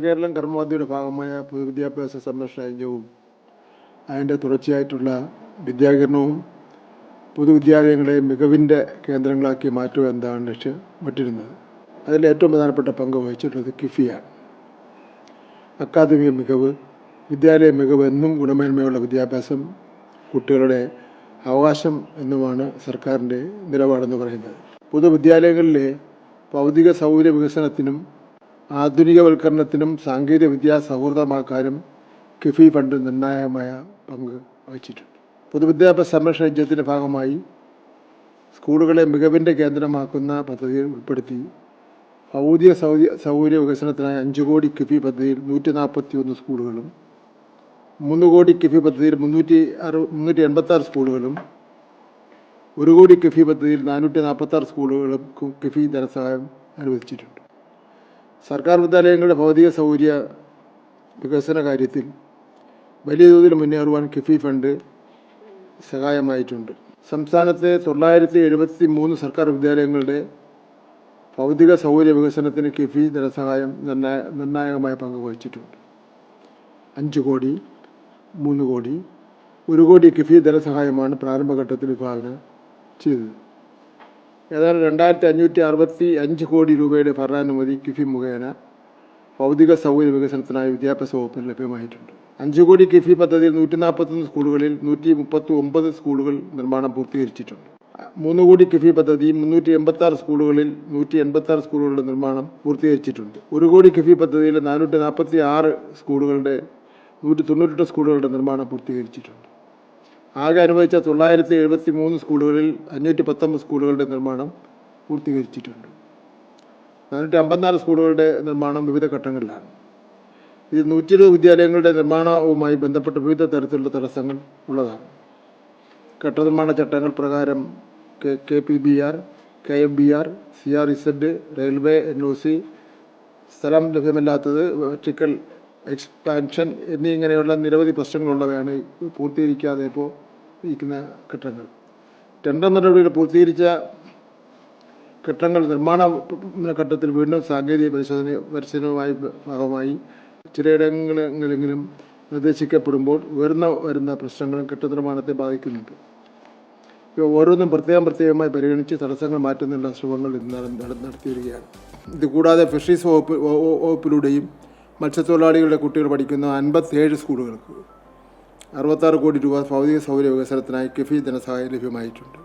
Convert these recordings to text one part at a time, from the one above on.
നവകേരളം കർമ്മപദ്ധതിയുടെ ഭാഗമായ പൊതുവിദ്യാഭ്യാസ സംരക്ഷണ യജ്ഞവും അതിന്റെ തുടർച്ചയായിട്ടുള്ള വിദ്യാകരണവും പൊതുവിദ്യാലയങ്ങളെ മികവിന്റെ കേന്ദ്രങ്ങളാക്കി മാറ്റുക എന്നതാണ് ലക്ഷ്യമിട്ടിരുന്നത് അതിൽ ഏറ്റവും പ്രധാനപ്പെട്ട പങ്ക് വഹിച്ചിട്ടുള്ളത് കിഫിയാണ്. അക്കാദമിക മികവ് വിദ്യാലയ മികവ് എന്നും ഗുണമേന്മയുള്ള വിദ്യാഭ്യാസം കുട്ടികളുടെ അവകാശം എന്നുമാണ് സർക്കാരിന്റെ നിലപാടെന്ന് പറയുന്നത്. പൊതുവിദ്യാലയങ്ങളിലെ ഭൗതിക സൗകര്യ വികസനത്തിനും ആധുനികവൽക്കരണത്തിനും സാങ്കേതിക വിദ്യാ സൗഹൃദമാക്കാനും കിഫി ഫണ്ട് നിർണായകമായ പങ്ക് വഹിച്ചിട്ടുണ്ട്. പൊതുവിദ്യാഭ്യാസ സംരക്ഷണ യജ്ഞത്തിന്റെ ഭാഗമായി സ്കൂളുകളെ മികവിന്റെ കേന്ദ്രമാക്കുന്ന പദ്ധതിയിൽ ഉൾപ്പെടുത്തി ഭൗതിക സൗകര്യ സൗകര്യ വികസനത്തിനായി അഞ്ച് കോടി കിഫി പദ്ധതിയിൽ നൂറ്റി നാൽപ്പത്തി ഒന്ന് സ്കൂളുകളും മൂന്ന് കോടി കിഫി പദ്ധതിയിൽ മുന്നൂറ്റി അറു മുന്നൂറ്റി എൺപത്താറ് സ്കൂളുകളും ഒരു കോടി കിഫി പദ്ധതിയിൽ നാനൂറ്റി നാൽപ്പത്താറ് സ്കൂളുകൾക്കും കിഫി ധനസഹായം അനുവദിച്ചിട്ടുണ്ട്. സർക്കാർ വിദ്യാലയങ്ങളുടെ ഭൗതിക സൗകര്യ വികസന കാര്യത്തിൽ വലിയ തോതിൽ മുന്നേറുവാൻ കിഫി ഫണ്ട് സഹായമായിട്ടുണ്ട്. സംസ്ഥാനത്തെ തൊള്ളായിരത്തി എഴുപത്തി മൂന്ന് സർക്കാർ വിദ്യാലയങ്ങളുടെ ഭൗതിക സൗകര്യ വികസനത്തിന് കിഫി ധനസഹായം നിർണായ നിർണായകമായ പങ്ക് വഹിച്ചിട്ടുണ്ട്. അഞ്ച് കോടി മൂന്ന് കോടി ഒരു കോടി കിഫി ധനസഹായമാണ് പ്രാരംഭഘട്ടത്തിൽ വിഭാവന ചെയ്തത്. ഏതാണ്ട് രണ്ടായിരത്തി അഞ്ഞൂറ്റി അറുപത്തി അഞ്ച് കോടി രൂപയുടെ ഭരണാനുമതി കിഫി മുഖേന ഭൗതിക സൗകര്യ വികസനത്തിനായി വിദ്യാഭ്യാസ വകുപ്പിന് ലഭ്യമായിട്ടുണ്ട്. അഞ്ച് കോടി കിഫി പദ്ധതിയിൽ നൂറ്റി നാൽപ്പത്തൊന്ന് സ്കൂളുകളിൽ നൂറ്റി മുപ്പത്തി ഒമ്പത് സ്കൂളുകൾ നിർമ്മാണം പൂർത്തീകരിച്ചിട്ടുണ്ട്. മൂന്ന് കോടി കിഫി പദ്ധതി മുന്നൂറ്റി എൺപത്തി ആറ് സ്കൂളുകളിൽ നൂറ്റി എൺപത്തി ആറ് സ്കൂളുകളുടെ നിർമ്മാണം പൂർത്തീകരിച്ചിട്ടുണ്ട്. ഒരു കോടി കിഫി പദ്ധതിയിൽ നാനൂറ്റി നാൽപ്പത്തി ആറ് സ്കൂളുകളുടെ നൂറ്റി തൊണ്ണൂറ്റെട്ട് സ്കൂളുകളുടെ നിർമ്മാണം പൂർത്തീകരിച്ചിട്ടുണ്ട്. ആകെ അനുവദിച്ച തൊള്ളായിരത്തി എഴുപത്തി മൂന്ന് സ്കൂളുകളിൽ അഞ്ഞൂറ്റി പത്തൊമ്പത് സ്കൂളുകളുടെ നിർമ്മാണം പൂർത്തീകരിച്ചിട്ടുണ്ട്. നാനൂറ്റി അമ്പത്തിനാല് സ്കൂളുകളുടെ നിർമ്മാണം വിവിധ ഘട്ടങ്ങളിലാണ്. ഇത് നൂറ്റി ഇരുപത് വിദ്യാലയങ്ങളുടെ നിർമ്മാണവുമായി ബന്ധപ്പെട്ട വിവിധ തരത്തിലുള്ള തടസ്സങ്ങൾ ഉള്ളതാണ്. കെട്ടിട നിർമ്മാണ ചട്ടങ്ങൾ പ്രകാരം K K P B R K M B R C R Z railway N O C സ്ഥലം ലഭ്യമല്ലാത്തത് വെർട്ടിക്കൽ എക്സ്പാൻഷൻ എന്നീ ഇങ്ങനെയുള്ള നിരവധി പ്രശ്നങ്ങളുള്ളവയാണ് പൂർത്തീകരിക്കാതെ ഇപ്പോൾ ഇരിക്കുന്ന കെട്ടിടങ്ങൾ ടെൻഡർ നടപടികൾ പൂർത്തീകരിച്ച കെട്ടിടങ്ങൾ നിർമ്മാണ ഘട്ടത്തിൽ വീണ്ടും സാങ്കേതിക പരിശോധന പരിശീലനവുമായി ഭാഗമായി ചിലയിടങ്ങളെങ്കിലും നിർദ്ദേശിക്കപ്പെടുമ്പോൾ ഉയർന്ന വരുന്ന പ്രശ്നങ്ങളും കെട്ടിട നിർമ്മാണത്തെ ബാധിക്കുന്നുണ്ട്. ഇവ ഓരോന്നും പ്രത്യേകം പ്രത്യേകമായി പരിഗണിച്ച് തടസ്സങ്ങൾ മാറ്റുന്നതിനുള്ള ശ്രമങ്ങൾ ഇന്ന് നട- നട- നടത്തി വരികയാണ് ഇതുകൂടാതെ ഫിഷറീസ് വകുപ്പ് വകുപ്പിലൂടെയും മത്സ്യത്തൊഴിലാളികളുടെ കുട്ടികൾ പഠിക്കുന്ന അൻപത്തേഴ് സ്കൂളുകൾക്ക് അറുപത്താറ് കോടി രൂപ ഭൗതിക സൗകര്യ വികസനത്തിനായി കിഫി ധനസഹായം ലഭ്യമായിട്ടുണ്ട്.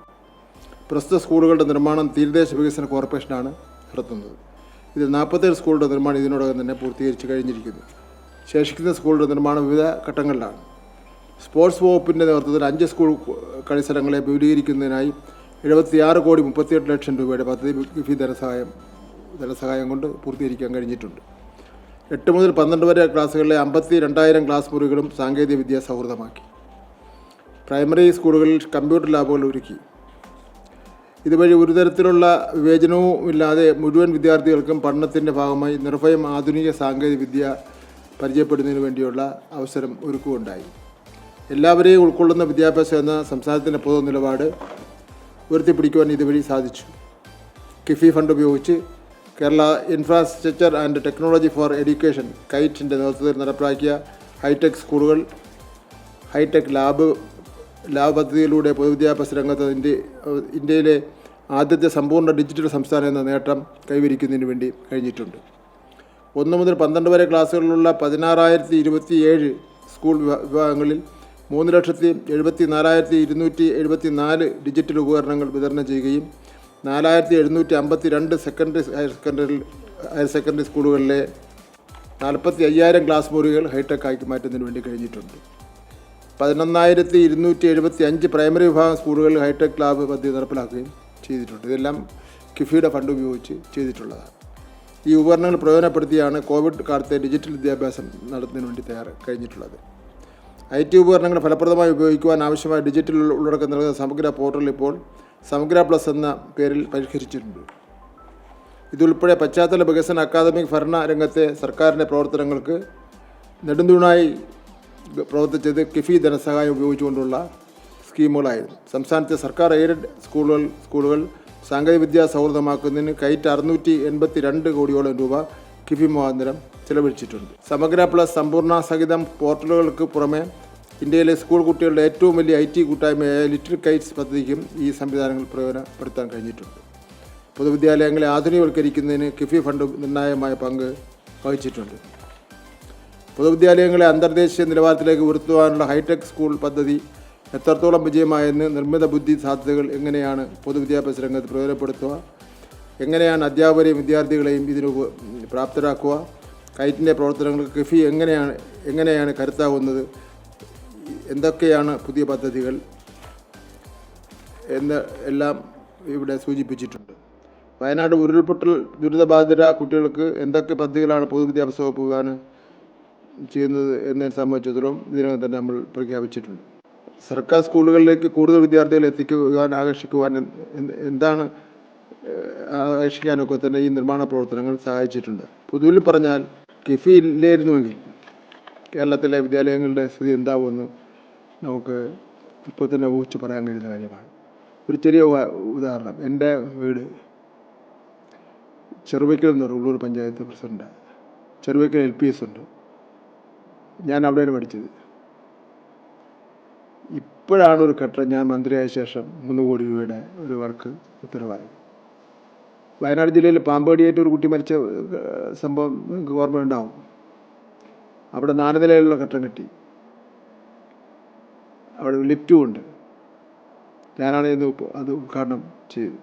പ്രസ്തുത സ്കൂളുകളുടെ നിർമ്മാണം തീരദേശ വികസന കോർപ്പറേഷനാണ് നടത്തുന്നത്. ഇതിൽ നാൽപ്പത്തേഴ് സ്കൂളുടെ നിർമ്മാണം ഇതിനോടകം തന്നെ പൂർത്തീകരിച്ച് കഴിഞ്ഞിരിക്കുന്നു. ശേഷിക്കുന്ന സ്കൂളുടെ നിർമ്മാണം വിവിധ ഘട്ടങ്ങളിലാണ്. സ്പോർട്സ് വകുപ്പിന്റെ നേതൃത്വത്തിൽ അഞ്ച് സ്കൂൾ കളിസ്ഥലങ്ങളെ വിപുലീകരിക്കുന്നതിനായി എഴുപത്തിയാറ് കോടി മുപ്പത്തിയെട്ട് ലക്ഷം രൂപയുടെ പദ്ധതി കിഫി ധനസഹായം ധനസഹായം കൊണ്ട് പൂർത്തീകരിക്കാൻ കഴിഞ്ഞിട്ടുണ്ട്. എട്ട് മുതൽ പന്ത്രണ്ട് വരെ ക്ലാസ്സുകളിലെ അമ്പത്തി രണ്ടായിരം ക്ലാസ് മുറികളും സാങ്കേതികവിദ്യ സൗഹൃദമാക്കി. പ്രൈമറി സ്കൂളുകളിൽ കമ്പ്യൂട്ടർ ലാബുകൾ ഒരുക്കി. ഇതുവഴി ഒരു തരത്തിലുള്ള വിവേചനവും ഇല്ലാതെ മുഴുവൻ വിദ്യാർത്ഥികൾക്കും പഠനത്തിന്റെ ഭാഗമായി നിർഭയം ആധുനിക സാങ്കേതികവിദ്യ പരിചയപ്പെടുന്നതിന് വേണ്ടിയുള്ള അവസരം ഒരുക്കുകയുണ്ടായി. എല്ലാവരെയും ഉൾക്കൊള്ളുന്ന വിദ്യാഭ്യാസം എന്ന സംസ്ഥാനത്തിന്റെ പൊതു നിലപാട് ഉയർത്തിപ്പിടിക്കുവാൻ ഇതുവഴി സാധിച്ചു. കിഫി ഫണ്ട് ഉപയോഗിച്ച് Kerala infrastructure and technology for education കൈറ്റിന്റെ നേതൃത്വത്തിൽ നടപ്പിലാക്കിയ ഹൈടെക് സ്കൂളുകൾ ഹൈടെക് ലാബ് ലാബ് പദ്ധതിയിലൂടെ പൊതുവിദ്യാഭ്യാസ രംഗത്ത് ഇന്ത്യ ഇന്ത്യയിലെ ആദ്യത്തെ സമ്പൂർണ ഡിജിറ്റൽ സംസ്ഥാനം എന്ന നേട്ടം കൈവരിക്കുന്നതിന് വേണ്ടി കഴിഞ്ഞിട്ടുണ്ട്. ഒന്ന് മുതൽ പന്ത്രണ്ട് വരെ ക്ലാസ്സുകളിലുള്ള പതിനാറായിരത്തി ഇരുപത്തി ഏഴ് സ്കൂൾ വിഭാഗങ്ങളിൽ മൂന്ന് ലക്ഷത്തി എഴുപത്തി നാലായിരത്തി ഇരുന്നൂറ്റി എഴുപത്തി നാല് ഡിജിറ്റൽ ഉപകരണങ്ങൾ വിതരണം ചെയ്യുകയും നാലായിരത്തി എഴുന്നൂറ്റി അമ്പത്തി രണ്ട് secondary higher secondary higher secondary സ്കൂളുകളിലെ നാൽപ്പത്തി അയ്യായിരം ക്ലാസ് മുറികൾ ഹൈടെക് ആക്കി മാറ്റുന്നതിന് വേണ്ടി കഴിഞ്ഞിട്ടുണ്ട്. പതിനൊന്നായിരത്തി ഇരുന്നൂറ്റി എഴുപത്തി അഞ്ച് പ്രൈമറി വിഭാഗം സ്കൂളുകളിൽ ഹൈടെക് ലാബ് പദ്ധതി നടപ്പിലാക്കുകയും ചെയ്തിട്ടുണ്ട്. ഇതെല്ലാം കിഫിയുടെ ഫണ്ട് ഉപയോഗിച്ച് ചെയ്തിട്ടുള്ളതാണ്. ഈ ഉപകരണങ്ങൾ പ്രയോജനപ്പെടുത്തിയാണ് കോവിഡ് കാലത്തെ ഡിജിറ്റൽ വിദ്യാഭ്യാസം നടത്തുന്നതിന് വേണ്ടി തയ്യാറ് കഴിഞ്ഞിട്ടുള്ളത്. ഐ ടി ഉപകരണങ്ങൾ ഫലപ്രദമായി ഉപയോഗിക്കുവാൻ ആവശ്യമായ ഡിജിറ്റൽ ഉള്ളടക്കം നൽകുന്ന സമഗ്ര പോർട്ടൽ ഇപ്പോൾ സമഗ്ര പ്ലസ് എന്ന പേരിൽ പരിഷ്കരിച്ചിട്ടുണ്ട്. ഇതുൾപ്പെടെ പശ്ചാത്തല വികസന അക്കാദമിക് ഭരണ രംഗത്തെ സർക്കാരിന്റെ പ്രവർത്തനങ്ങൾക്ക് നെടുന്തൂണായി പ്രവർത്തിച്ചത് കിഫി ധനസഹായം ഉപയോഗിച്ചുകൊണ്ടുള്ള സ്കീമുകളായിരുന്നു. സംസ്ഥാനത്തെ സർക്കാർ എയ്ഡഡ് സ്കൂളുകൾ സ്കൂളുകൾ സാങ്കേതികവിദ്യ സൗഹൃദമാക്കുന്നതിന് കൈറ്റ് അറുന്നൂറ്റി എൺപത്തി രണ്ട് കോടിയോളം രൂപ കിഫി മുഖാന്തരം ചെലവഴിച്ചിട്ടുണ്ട്. സമഗ്ര പ്ലസ് സമ്പൂർണ സഹിതം പോർട്ടലുകൾക്ക് പുറമെ ഇന്ത്യയിലെ സ്കൂൾ കുട്ടികളുടെ ഏറ്റവും വലിയ ഐ ടി കൂട്ടായ്മയായ ലിറ്റിൽ കൈറ്റ്സ് പദ്ധതിക്കും ഈ സംവിധാനങ്ങൾ പ്രയോജനപ്പെടുത്താൻ കഴിഞ്ഞിട്ടുണ്ട്. പൊതുവിദ്യാലയങ്ങളെ ആധുനികവൽക്കരിക്കുന്നതിന് കിഫി ഫണ്ട് നിർണായകമായ പങ്ക് വഹിച്ചിട്ടുണ്ട്. പൊതുവിദ്യാലയങ്ങളെ അന്തർദേശീയ നിലവാരത്തിലേക്ക് ഉയർത്തുവാനുള്ള ഹൈടെക് സ്കൂൾ പദ്ധതി എത്രത്തോളം വിജയമായെന്ന് നിർമ്മിത ബുദ്ധി സാധ്യതകൾ എങ്ങനെയാണ് പൊതുവിദ്യാഭ്യാസ രംഗത്ത് പ്രയോജനപ്പെടുത്തുക എങ്ങനെയാണ് അധ്യാപകരെയും വിദ്യാർത്ഥികളെയും ഇതിന് പ്രാപ്തരാക്കുക കൈറ്റിന്റെ പ്രവർത്തനങ്ങൾക്ക് കിഫി എങ്ങനെയാണ് എങ്ങനെയാണ് കരുത്താവുന്നത് എന്തൊക്കെയാണ് പുതിയ പദ്ധതികൾ എന്ന് എല്ലാം ഇവിടെ സൂചിപ്പിച്ചിട്ടുണ്ട്. വയനാട് ഉരുൾപൊട്ടൽ ദുരിതബാധിത കുട്ടികൾക്ക് എന്തൊക്കെ പദ്ധതികളാണ് പൊതുവിദ്യാഭ്യാസ വകുപ്പ് പോകാൻ ചെയ്യുന്നത് എന്നതിനെ സംബന്ധിച്ചിടത്തോളം ഇതിനകം തന്നെ നമ്മൾ പ്രഖ്യാപിച്ചിട്ടുണ്ട്. സർക്കാർ സ്കൂളുകളിലേക്ക് കൂടുതൽ വിദ്യാർത്ഥികളെ എത്തിക്കുവാൻ ആകർഷിക്കുവാൻ എന്താണ് ആകർഷിക്കാനൊക്കെ തന്നെ ഈ നിർമ്മാണ പ്രവർത്തനങ്ങൾ സഹായിച്ചിട്ടുണ്ട്. പൊതുവിൽ പറഞ്ഞാൽ കിഫി ഇല്ലായിരുന്നുവെങ്കിൽ കേരളത്തിലെ വിദ്യാലയങ്ങളുടെ സ്ഥിതി എന്താവുമെന്ന് നമുക്ക് ഇപ്പോൾ തന്നെ ഊഹിച്ച് പറയാൻ കഴിയുന്ന കാര്യമാണ്. ഒരു ചെറിയ ഉദാഹരണം. എന്റെ വീട് ചെറുവയ്ക്കൽ എന്ന് പറയും Ulloor panchayat president Cheruvaikkal L P S ഉണ്ട്. ഞാൻ അവിടെയാണ് പഠിച്ചത്. ഇപ്പോഴാണ് ഒരു ഘട്ടം ഞാൻ മന്ത്രിയായ ശേഷം മൂന്ന് കോടി രൂപയുടെ ഒരു വർക്ക് ഉത്തരവായി. വയനാട് ജില്ലയിൽ പാമ്പേടിയായിട്ട് ഒരു കുട്ടി മരിച്ച സംഭവം നിങ്ങൾക്ക് ഓർമ്മ ഉണ്ടാവും അവിടെ നാല് നിലയിലുള്ള ഘട്ടം കിട്ടി. അവിടെ ലിഫ്റ്റും ഉണ്ട്. ഞാനാണ് ഇന്ന് അത് ഉദ്ഘാടനം ചെയ്തത്.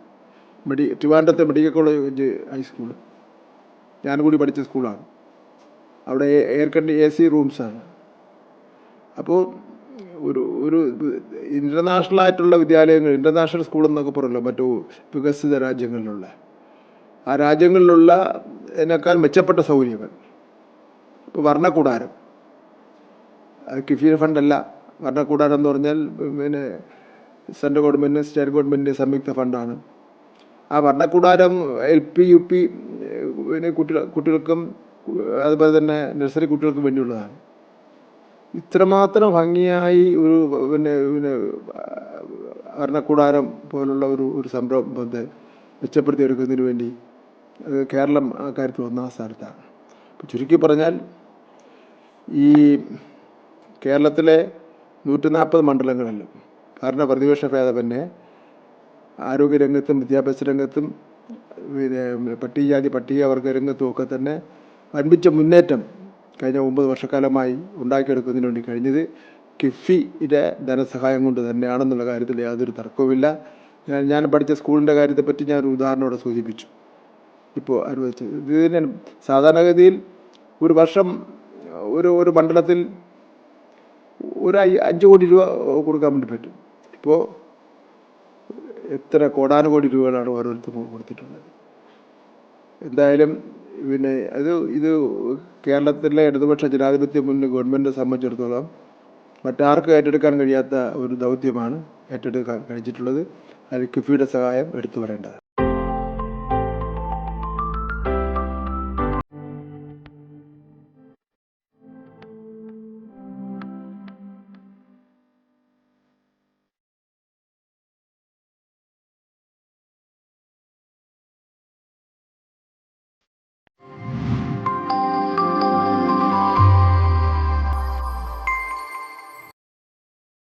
മെഡി ട്രിവാൻഡ്രത്തെ മെഡിക്കൽ കോളേജ് ഹൈസ്കൂൾ ഞാനും കൂടി പഠിച്ച സ്കൂളാണ്. അവിടെ എയർ കണ്ടി എ സി റൂംസാണ് അപ്പോൾ ഒരു ഒരു ഇന്റർനാഷണൽ ആയിട്ടുള്ള വിദ്യാലയങ്ങൾ ഇന്റർനാഷണൽ സ്കൂൾ എന്നൊക്കെ പറയുമല്ലോ മറ്റു വികസിത രാജ്യങ്ങളിലുള്ള. ആ രാജ്യങ്ങളിലുള്ള അതിനേക്കാൾ മെച്ചപ്പെട്ട സൗകര്യങ്ങൾ. ഇപ്പോൾ വർണക്കൂടാരം. അത് ഫണ്ടല്ല. വർണക്കൂടാരം എന്ന് പറഞ്ഞാൽ പിന്നെ സെൻട്രൽ ഗവൺമെന്റ് സ്റ്റേറ്റ് ഗവൺമെന്റ് സംയുക്ത ഫണ്ടാണ്. ആ വർണക്കൂടാരം എൽ പി യു പി പിന്നെ കുട്ടികൾ കുട്ടികൾക്കും അതുപോലെ തന്നെ നഴ്സറി കുട്ടികൾക്കും വേണ്ടിയുള്ളതാണ്. ഇത്രമാത്രം ഭംഗിയായി ഒരു പിന്നെ പിന്നെ ഭരണക്കൂടാരം പോലുള്ള ഒരു ഒരു സംരംഭത്തെ മെച്ചപ്പെടുത്തിയെടുക്കുന്നതിന് വേണ്ടി കേരളം ആ കാര്യത്തിൽ ഒന്നാം സ്ഥാനത്താണ്. ചുരുക്കി പറഞ്ഞാൽ ഈ കേരളത്തിലെ നൂറ്റി നാൽപ്പത് മണ്ഡലങ്ങളിലും ഭരണ പ്രതിപക്ഷ ഭേദമന്യേ ആരോഗ്യരംഗത്തും വിദ്യാഭ്യാസ രംഗത്തും പിന്നെ പട്ടികജാതി പട്ടികവർഗ രംഗത്തും ഒക്കെ തന്നെ വൻപിച്ച മുന്നേറ്റം കഴിഞ്ഞ ഒമ്പത് വർഷക്കാലമായി ഉണ്ടാക്കിയെടുക്കുന്നതിന് വേണ്ടി കഴിഞ്ഞത് കിഫിയുടെ ധനസഹായം കൊണ്ട് തന്നെയാണെന്നുള്ള കാര്യത്തിൽ യാതൊരു തർക്കവുമില്ല. ഞാൻ ഞാൻ പഠിച്ച സ്കൂളിന്റെ കാര്യത്തെപ്പറ്റി ഞാൻ ഒരു ഉദാഹരണം ഇവിടെ സൂചിപ്പിച്ചു. ഇപ്പോൾ അനുവദിച്ചത്. ഇതിന് സാധാരണഗതിയിൽ ഒരു വർഷം ഒരു ഒരു മണ്ഡലത്തിൽ ഒരു അഞ്ച് കോടി രൂപ കൊടുക്കാൻ വേണ്ടി പറ്റും. ഇപ്പോൾ എത്ര കോടാനുകോടി രൂപകളാണ് ഓരോരുത്തർക്കും കൊടുത്തിട്ടുള്ളത്. എന്തായാലും പിന്നെ അത് ഇത് കേരളത്തിലെ ഇടതുപക്ഷ ജനാധിപത്യ മുന്നിൽ ഗവൺമെന്റിനെ സംബന്ധിച്ചിടത്തോളം മറ്റാർക്കും ഏറ്റെടുക്കാൻ കഴിയാത്ത ഒരു ദൗത്യമാണ് ഏറ്റെടുക്കാൻ കഴിഞ്ഞിട്ടുള്ളത് അതിൽ കിഫിയുടെ സഹായം എടുത്തു വരേണ്ടത്